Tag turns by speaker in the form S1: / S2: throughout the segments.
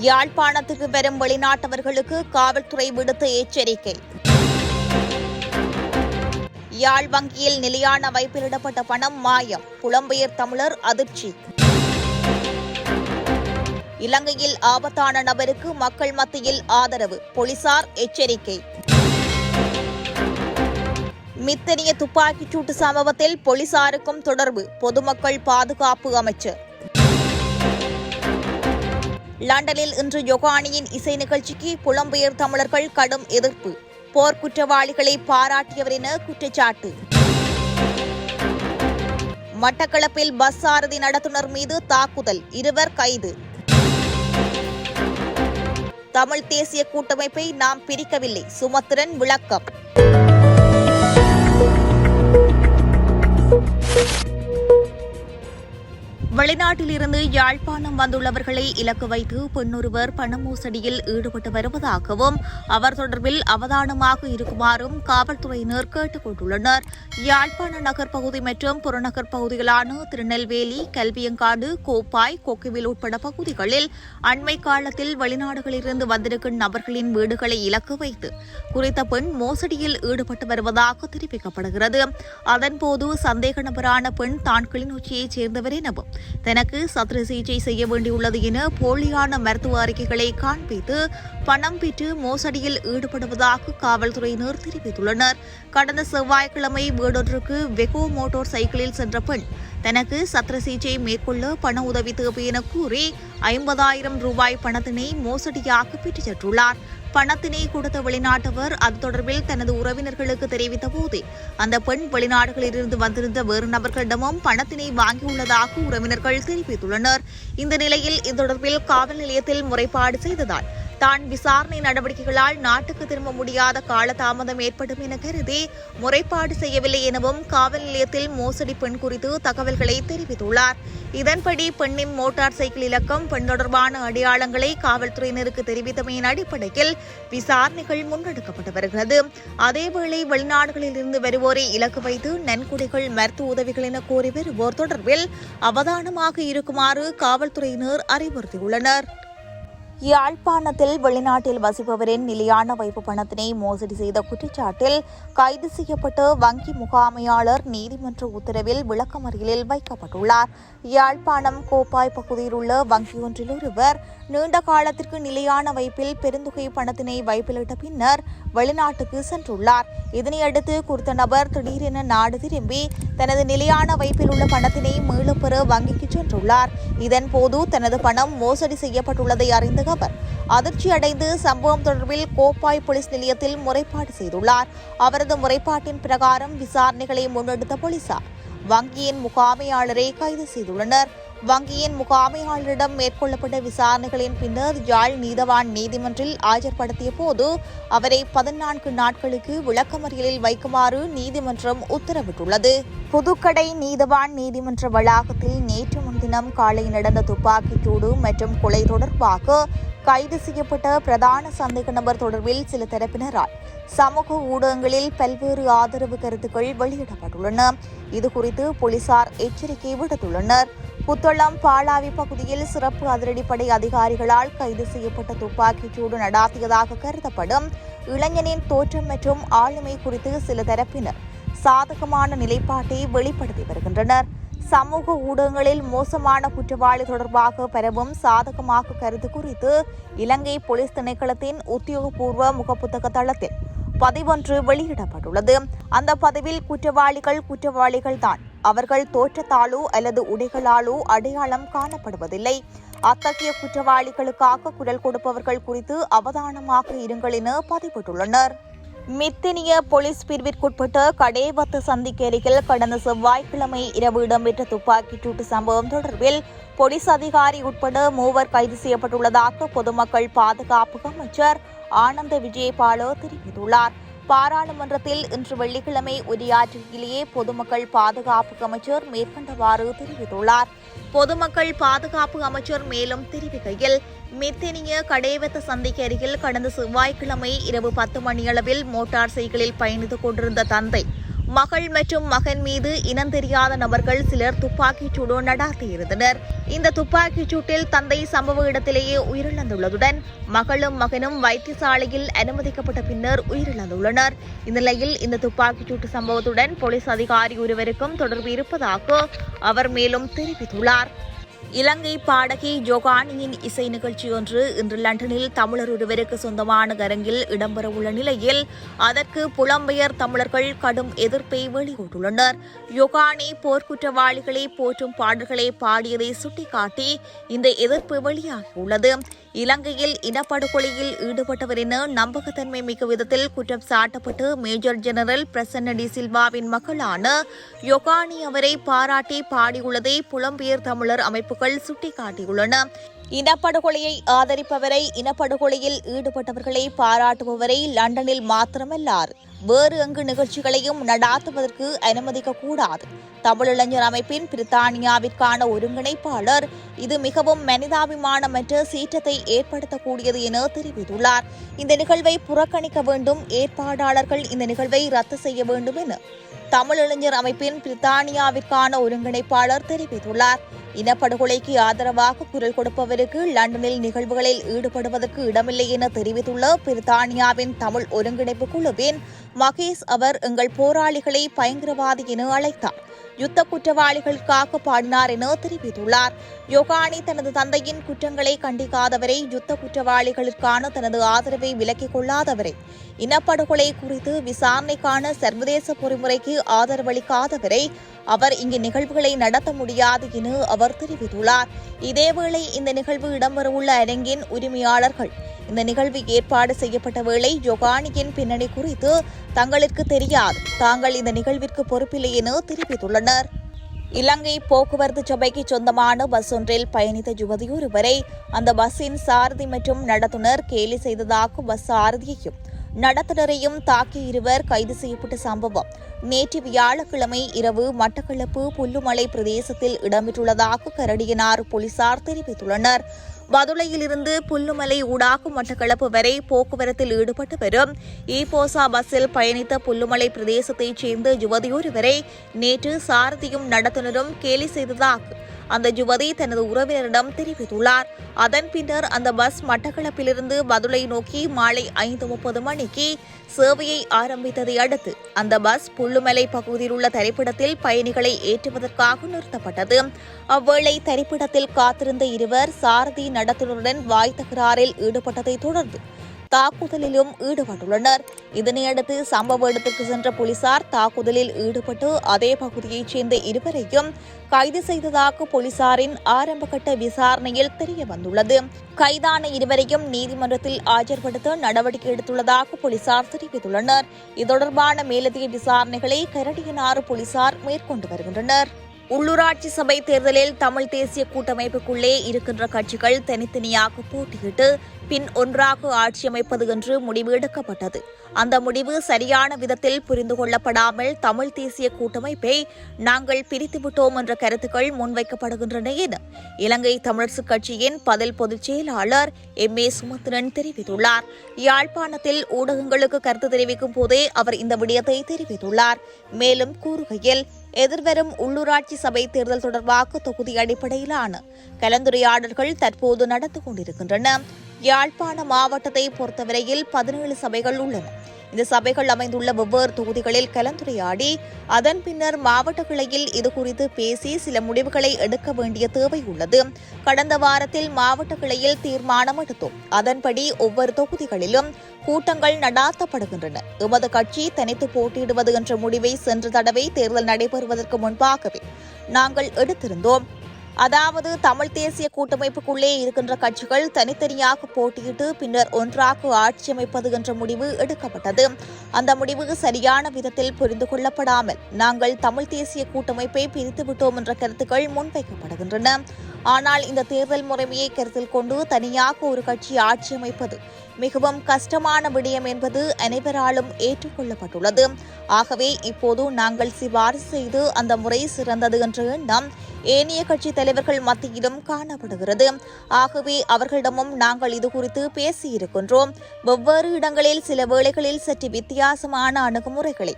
S1: யாழ்ப்பாணத்துக்கு வரும் வெளிநாட்டவர்களுக்கு காவல்துறை விடுத்த எச்சரிக்கை. யாழ் வங்கியில் நிலையான வைப்பிலிடப்பட்ட பணம் மாயம். புலம்பெயர் தமிழர் அதிர்ச்சி. இலங்கையில் ஆபத்தான நபருக்கு மக்கள் மத்தியில் ஆதரவு. போலீசார் எச்சரிக்கை. மித்தனிய துப்பாக்கிச் சூட்டு சம்பவத்தில் போலீசாருக்கும் தொடர்பு. பொதுமக்கள் பாதுகாப்பு அமைச்சர். லண்டனில் இன்று யொகானியின் இசை நிகழ்ச்சிக்கு புலம்பெயர் தமிழர்கள் கடும் எதிர்ப்பு. போர் குற்றவாளிகளை பாராட்டியவர் என குற்றச்சாட்டு. மட்டக்களப்பில் பஸ் சாரதி நடத்துனர் மீது தாக்குதல் இருவர் கைது. தமிழ் தேசிய கூட்டமைப்பை நாம் பிரிக்கவில்லை சுமத்திரன் விளக்கம். வெளிநாட்டிலிருந்து யாழ்ப்பாணம் வந்துள்ளவர்களை இலக்கு வைத்து பெண்ணொருவர் பண மோசடியில் ஈடுபட்டு வருவதாகவும் அவர் தொடர்பில் அவதானமாக இருக்குமாறும் காவல்துறையினர் கேட்டுக் கொண்டுள்ளனர் யாழ்ப்பாண நகர் பகுதி மற்றும் புறநகர் பகுதிகளான திருநெல்வேலி கல்வியங்காடு கோப்பாய் கொக்குவில் உட்பட பகுதிகளில் அண்மை காலத்தில் வெளிநாடுகளிலிருந்து வந்திருக்கும் நபர்களின் வீடுகளை இலக்கு வைத்து குறித்த பெண் மோசடியில் ஈடுபட்டு வருவதாக தெரிவிக்கப்படுகிறது. அதன்போது சந்தேக நபரான பெண் தான் கிளிநொச்சியைச் சேர்ந்தவர் எனவும் தனக்கு சத்திர சிகிச்சை செய்ய வேண்டியுள்ளது என போலியான மருத்துவ அறிக்கைகளை காண்பித்து பணம் பெற்று மோசடியில் ஈடுபடுவதாக காவல்துறையினர் தெரிவித்துள்ளனர். கடந்த செவ்வாய்க்கிழமை வீடொன்றுக்கு வெகோ மோட்டார் சைக்கிளில் சென்ற பெண் தனக்கு சத்திர சிகிச்சை மேற்கொள்ள பண உதவி தேவை என கூறி ஐம்பதாயிரம் ரூபாய் பணத்தினை மோசடியாக பெற்றுச் சென்றுள்ளார். பணத்தினை கொடுத்த வெளிநாட்டவர் அது தொடர்பில் தனது உறவினர்களுக்கு தெரிவித்த போதே அந்த பெண் வெளிநாடுகளிலிருந்து வந்திருந்த வேறு நபர்களிடமும் பணத்தினை வாங்கியுள்ளதாக உறவினர்கள் தெரிவித்துள்ளனர். இந்த நிலையில் இது தொடர்பில் காவல் நிலையத்தில் முறைப்பாடு செய்ததால் தான் விசாரணை நடவடிக்கைகளால் நாட்டுக்கு திரும்ப முடியாத காலதாமதம் ஏற்படும் என கருதி முறைப்பாடு செய்யவில்லை எனவும் காவல் நிலையத்தில் மோசடி பெண் குறித்து தகவல்களை தெரிவித்துள்ளார். இதன்படி பெண்ணின் மோட்டார் சைக்கிள் இலக்கம் பெண் தொடர்பான அடையாளங்களை காவல்துறையினருக்கு தெரிவித்தமையின் அடிப்படையில் விசாரணைகள் முன்னெடுக்கப்பட்டு வருகிறது. அதேவேளை வெளிநாடுகளில் இருந்து வருவோரை இலக்கு வைத்து நன்கொடைகள் மருத்துவ உதவிகள் என கோரி வருவோர் தொடர்பில் அவதானமாக இருக்குமாறு காவல்துறையினர் அறிவுறுத்தியுள்ளனர். யாழ்ப்பாணத்தில் வெளிநாட்டில் வசிப்பவரின் நிலையான வைப்பு பணத்தினை மோசடி செய்த குற்றச்சாட்டில் கைது செய்யப்பட்டு வங்கி முகாமையாளர் நீதிமன்ற உத்தரவில் விளக்கமறியலில் வைக்கப்பட்டுள்ளார். யாழ்ப்பாணம் கோப்பாய் பகுதியில் உள்ள வங்கியொன்றில் ஒருவர் நீண்ட காலத்திற்கு நிலையான வைப்பில் பெருந்தொகை பணத்தினை வைப்பிலிட்ட பின்னர் வெளிநாட்டுக்கு சென்றுள்ளார். இதனையடுத்து குறித்த நபர் திடீரென நாடு திரும்பி தனது நிலையான வைப்பில் உள்ள பணத்தினை மீளப்பெற வங்கிக்கு சென்றுள்ளார். இதன்போது தனது பணம் மோசடி செய்யப்பட்டுள்ளதை அறிந்த அவர் அதிர்ச்சியடைந்து சம்பவம் தொடர்பில் கோப்பாய் போலீஸ் நிலையத்தில் முறைப்பாடு செய்துள்ளார். அவரது முறைப்பாட்டின் பிரகாரம் விசாரணைகளை முன்னெடுத்த போலீசார் வங்கியின் முகாமையாளரை கைது செய்துள்ளனர். வங்கியின் முகாமையாளரிடம் மேற்கொள்ளப்பட்ட விசாரணைகளின் பின்னர் யாழ் நீதவான் நீதிமன்றில் ஆஜர்படுத்திய போது அவரை பதினான்கு நாட்களுக்கு விளக்கமறியலில் வைக்குமாறு நீதிமன்றம் உத்தரவிட்டுள்ளது. புதுக்கடை நீதவான் நீதிமன்ற வளாகத்தில் நேற்று முன்தினம் காலை நடந்த துப்பாக்கிச் சூடு மற்றும் கொலை தொடர்பாக கைது செய்யப்பட்ட பிரதான சந்தேக நபர் தொடர்பில் சில தரப்பினரால் சமூக ஊடகங்களில் பல்வேறு ஆதரவு கருத்துக்கள் வெளியிடப்பட்டுள்ளன. இதுகுறித்து போலீசார் எச்சரிக்கை விடுத்துள்ளனர். புத்தளம் பாலாவி பகுதியில் சிறப்பு அதிரடிப்படை அதிகாரிகளால் கைது செய்யப்பட்ட துப்பாக்கிச் சூடு நடாத்தியதாக கருதப்படும். இளைஞனின் தோற்றம் மற்றும் ஆளுமை குறித்து சில தரப்பினர் சாதகமான நிலைப்பாட்டை வெளிப்படுத்தி வருகின்றனர். சமூக ஊடகங்களில் மோசமான குற்றவாளி தொடர்பாக பெறவும் சாதகமாக கருத்து குறித்து இலங்கை போலீஸ் திணைக்களத்தின் உத்தியோகபூர்வ முகப்புத்தக தளத்தில் பதிவொன்று வெளியிடப்பட்டுள்ளது. அந்த பதிவில் குற்றவாளிகள் குற்றவாளிகள் தான் அவர்கள் தோற்றத்தாலோ அல்லது உடைகளாலோ அடையாளம் காணப்படுவதில்லை. அத்தகைய குற்றவாளிகளுக்காக குரல் கொடுப்பவர்கள் குறித்து அவதானமாக இருங்கள் என பதிவிட்டுள்ளனர். மித்தினிய போலீஸ் பிரிவிற்குட்பட்ட கடைவத்து சந்திக்கு அருகில் கடந்த செவ்வாய்க்கிழமை இரவு இடம்பெற்ற துப்பாக்கிச் சூட்டு சம்பவம் தொடர்பில் போலீஸ் அதிகாரி உட்பட மூவர் கைது செய்யப்பட்டுள்ளதாக பொதுமக்கள் பாதுகாப்பு அமைச்சர் ஆனந்த விஜயபாலோ தெரிவித்துள்ளார். பாராளுமன்றத்தில் இன்று வெள்ளிக்கிழமை உரையாற்றுகையிலேயே பொதுமக்கள் பாதுகாப்பு அமைச்சர் மேற்கண்டவாறு தெரிவித்துள்ளார். பொதுமக்கள் பாதுகாப்பு அமைச்சர் மேலும் தெரிவிக்கையில் மித்தினிய கடைவத்த சந்தைக்கு அருகில் கடந்த செவ்வாய்க்கிழமை இரவு பத்து மணியளவில் மோட்டார் சைக்கிளில் பயணித்துக் கொண்டிருந்த தந்தை மகள் மற்றும் மகன் மீது இனம் தெரியாத நபர்கள் சிலர் துப்பாக்கிச் சூடு நடாத்தியிருந்தனர் இந்த துப்பாக்கிச் சூட்டில் தந்தை சம்பவ இடத்திலேயே உயிரிழந்துள்ளதுடன் மகளும் மகனும் வைத்தியசாலையில் அனுமதிக்கப்பட்ட பின்னர் உயிரிழந்துள்ளனர். இந்நிலையில் இந்த துப்பாக்கிச் சூட்டு சம்பவத்துடன் போலீஸ் அதிகாரி ஒருவருக்கும் தொடர்பு இருப்பதாக அவர் மேலும் தெரிவித்துள்ளார். இலங்கை பாடகி ஜோகானியின் இசை நிகழ்ச்சி ஒன்று இன்று லண்டனில் தமிழர் ஒருவருக்கு சொந்தமான அரங்கில் இடம்பெறவுள்ள நிலையில் அதற்கு புலம்பெயர் தமிழர்கள் கடும் எதிர்ப்பை வெளியிட்டுள்ளனர். யோகானி போர்க்குற்றவாளிகளை போற்றும் பாடல்களை பாடியதை சுட்டிக்காட்டி இந்த எதிர்ப்பு வெளியாகியுள்ளது. இலங்கையில் இனப்படுகொலையில் ஈடுபட்டவர் என நம்பகத்தன்மை மிக்க விதத்தில் குற்றம் சாட்டப்பட்டு மேஜர் ஜெனரல் பிரசன்ன டி சில்வாவின் மகளான யொகானி அவரை பாராட்டி பாடியுள்ளதை புலம்பெயர் தமிழர் அமைப்பு அமைப்புகள் சுட்டிக்காட்டியுள்ளன. இனப்படுகொலையை ஆதரிப்பவரை இனப்படுகொலையில் ஈடுபட்டவர்களை பாராட்டுபவரை லண்டனில் மாத்திரமல்லார். வேறு எங்கு நிகழ்ச்சிகளையும் நடாத்துவதற்கு அனுமதிக்க கூடாது தமிழிளைஞர் அமைப்பின் பிரித்தானியாவிற்கான ஒருங்கிணைப்பாளர் இது மிகவும் மனிதாபிமானமற்ற சீற்றத்தை ஏற்படுத்தக்கூடியது என தெரிவித்துள்ளார். இந்த நிகழ்வை புறக்கணிக்க வேண்டும் ஏற்பாடாளர்கள் இந்த நிகழ்வை ரத்து செய்ய வேண்டும் என தமிழிளைஞர் அமைப்பின் பிரித்தானியாவிற்கான ஒருங்கிணைப்பாளர் தெரிவித்துள்ளார். இனப்படுகொலைக்கு ஆதரவாக குரல் கொடுப்பவருக்கு லண்டனில் நிகழ்வுகளில் ஈடுபடுவதற்கு இடமில்லை என தெரிவித்துள்ள பிரித்தானியாவின் தமிழ் ஒருங்கிணைப்பு குழுவின் மகேஷ் அவர் எங்கள் போராளிகளை பயங்கரவாதி என அழைத்தார். யுத்த குற்றவாளிகளுக்காக பாடினார் என தெரிவித்துள்ளார். யோகானி தனது தந்தையின் குற்றங்களை கண்டிக்காதவரை யுத்த குற்றவாளிகளுக்கான தனது ஆதரவை விலக்கிக் கொள்ளாதவரை இனப்படுகொலை குறித்து விசாரணைக்கான சர்வதேச பொறிமுறைக்கு ஆதரவளிக்காதவரை அவர் இங்கு நிகழ்வுகளை நடத்த முடியாது என அவர் தெரிவித்துள்ளார். இதேவேளை இந்த நிகழ்வு இடம்பெறவுள்ள அரங்கின் உரிமையாளர்கள் இந்த நிகழ்வு ஏற்பாடு செய்யப்பட்ட வேளை ஜொகானியின் பின்னணி குறித்து தங்களுக்கு தெரியாது. தாங்கள் இந்த நிகழ்விற்கு பொறுப்பில்லை என தெரிவித்துள்ளனர். இலங்கை போக்குவரத்து சபைக்கு சொந்தமான பஸ் ஒன்றில் பயணித்த யுவதி ஒருவரை அந்த பஸ்ஸின் சாரதி மற்றும் நடத்துனர் கேலி செய்ததாக பஸ் சாரதியையும் நடத்துனரையும் தாக்கி இருவர் கைது செய்யப்பட்ட சம்பவம் நேற்று வியாழக்கிழமை இரவு மட்டக்களப்பு புல்லுமலை பிரதேசத்தில் இடம்பெற்றுள்ளதாக கரடியனார் போலீசார் தெரிவித்துள்ளனர். பதுளையிலிருந்து புல்லுமலை ஊடாக மட்டக்களப்பு வரை போக்குவரத்தில் ஈடுபட்டு வரும். ஈபோசா பஸ்ஸில் பயணித்த புல்லுமலை பிரதேசத்தைச் சேர்ந்த யுவதியொருவரை நேற்று சாரதியும் நடத்துனரும் கேலி செய்ததாக அந்த யுவதி தனது உறவினரிடம் தெரிவித்துள்ளார். அதன் பின்னர் அந்த பஸ் மட்டக்களப்பிலிருந்து பதுளை நோக்கி மாலை ஐந்து முப்பது மணிக்கு சேவையை ஆரம்பித்ததை அடுத்து அந்த பஸ் புல்லுமலை பகுதியில் உள்ள தரிப்பிடத்தில் பயணிகளை ஏற்றுவதற்காக நிறுத்தப்பட்டது. அவ்வேளை தரிப்பிடத்தில் காத்திருந்த இருவர் சாரதி நடத்துனருடன் வாய் தகராறில் ஈடுபட்டதை தொடர்ந்து தாக்குதலிலும் ஈடுபட்டுள்ளனர். இதனையடுத்து சம்பவ இடத்திற்கு சென்ற போலீசார் தாக்குதலில் ஈடுபட்டு அதே பகுதியைச் சேர்ந்த இருவரையும் கைது செய்ததாக போலீசாரின் ஆரம்பகட்ட விசாரணையில் தெரியவந்துள்ளது. கைதான இருவரையும் நீதிமன்றத்தில் ஆஜர்படுத்த நடவடிக்கை எடுத்துள்ளதாக போலீசார் தெரிவித்துள்ளனர். இது தொடர்பான மேலதிக விசாரணைகளை கரடியனாறு போலீசார் மேற்கொண்டு வருகின்றனர். உள்ளூராட்சி சபை தேர்தலில் தமிழ் தேசிய கூட்டமைப்புக்குள்ளே இருக்கின்ற கட்சிகள் தனித்தனியாக போட்டியிட்டு பின் ஒன்றாக ஆட்சி அமைப்பது என்று முடிவு எடுக்கப்பட்டது அந்த முடிவு சரியான விதத்தில் புரிந்து கொள்ளப்படாமல் தமிழ் தேசிய கூட்டமைப்பை நாங்கள் பிரித்துவிட்டோம் என்ற கருத்துக்கள் முன்வைக்கப்படுகின்றன என இலங்கை தமிழரசுக் கட்சியின் பதில் பொதுச் செயலாளர் எம் ஏ சுமந்திரன் தெரிவித்துள்ளார். யாழ்ப்பாணத்தில் ஊடகங்களுக்கு கருத்து தெரிவிக்கும் போதே அவர் இந்த விடயத்தை தெரிவித்துள்ளார். மேலும் கூறுகையில் எதிர்வரும் உள்ளூராட்சி சபை தேர்தல் தொடர்பாக தொகுதி அடிப்படையிலான கலந்துரையாடல்கள் தற்போது நடந்து கொண்டிருக்கின்றன. யாழ்ப்பாண மாவட்டத்தை பொறுத்தவரையில் பதினேழு சபைகள் உள்ளன. இந்த சபைகள் அமைந்துள்ள வெவ்வேறு தொகுதிகளில் கலந்துரையாடி அதன் பின்னர் மாவட்ட கிளையில் இதுகுறித்து பேசி சில முடிவுகளை எடுக்க வேண்டிய தேவை உள்ளது. கடந்த வாரத்தில் மாவட்ட கிளையில் தீர்மானம் எடுத்தோம். அதன்படி ஒவ்வொரு தொகுதிகளிலும் கூட்டங்கள் நடாத்தப்படுகின்றன. எமது கட்சி தனித்து போட்டியிடுவது என்ற முடிவை சென்ற தடவை தேர்தல் நடைபெறுவதற்கு முன்பாகவே நாங்கள் எடுத்திருந்தோம். அதாவது தமிழ் தேசிய கூட்டமைப்புக்குள்ளே இருக்கின்ற கட்சிகள் தனித்தனியாக போட்டியிட்டு பின்னர் ஒன்றாக ஆட்சி அமைப்பது என்ற முடிவு எடுக்கப்பட்டது. அந்த முடிவு சரியான விதத்தில் புரிந்து கொள்ளப்படாமல் நாங்கள் தமிழ் தேசிய கூட்டமைப்பை பிரித்து விட்டோம் என்ற கருத்துக்கள் முன்வைக்கப்படுகின்றன. ஆனால் இந்த தேர்தல் முறைமையை கருத்தில் கொண்டு தனியாக ஒரு கட்சி ஆட்சி அமைப்பது மிகவும் கஷ்டமான விடயம் என்பது அனைவராலும் ஏற்றுக்கொள்ளப்பட்டுள்ளது. ஆகவே இப்போது நாங்கள் சிபாரிசு செய்து அந்த முறை சிறந்தது என்ற எண்ணம் ஏனைய கட்சி தலைவர்கள் மத்தியிலும் காணப்படுகிறது. ஆகவே அவர்களிடமும் நாங்கள் இது குறித்து பேசியிருக்கின்றோம். வெவ்வேறு இடங்களில் சில வேளைகளில் சற்று வித்தியாசமான அணுகுமுறைகளை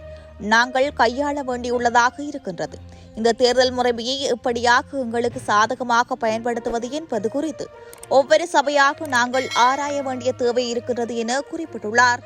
S1: நாங்கள் கையாள வேண்டியுள்ளதாக இருக்கின்றது. இந்த தேர்தல் முறைமையை எப்படியாக எங்களுக்கு சாதகமாக பயன்படுத்துவது என்பது குறித்து ஒவ்வொரு சபையாக நாங்கள் ஆராய வேண்டிய தேவை இருக்கின்றது என குறிப்பிட்டுள்ளார்.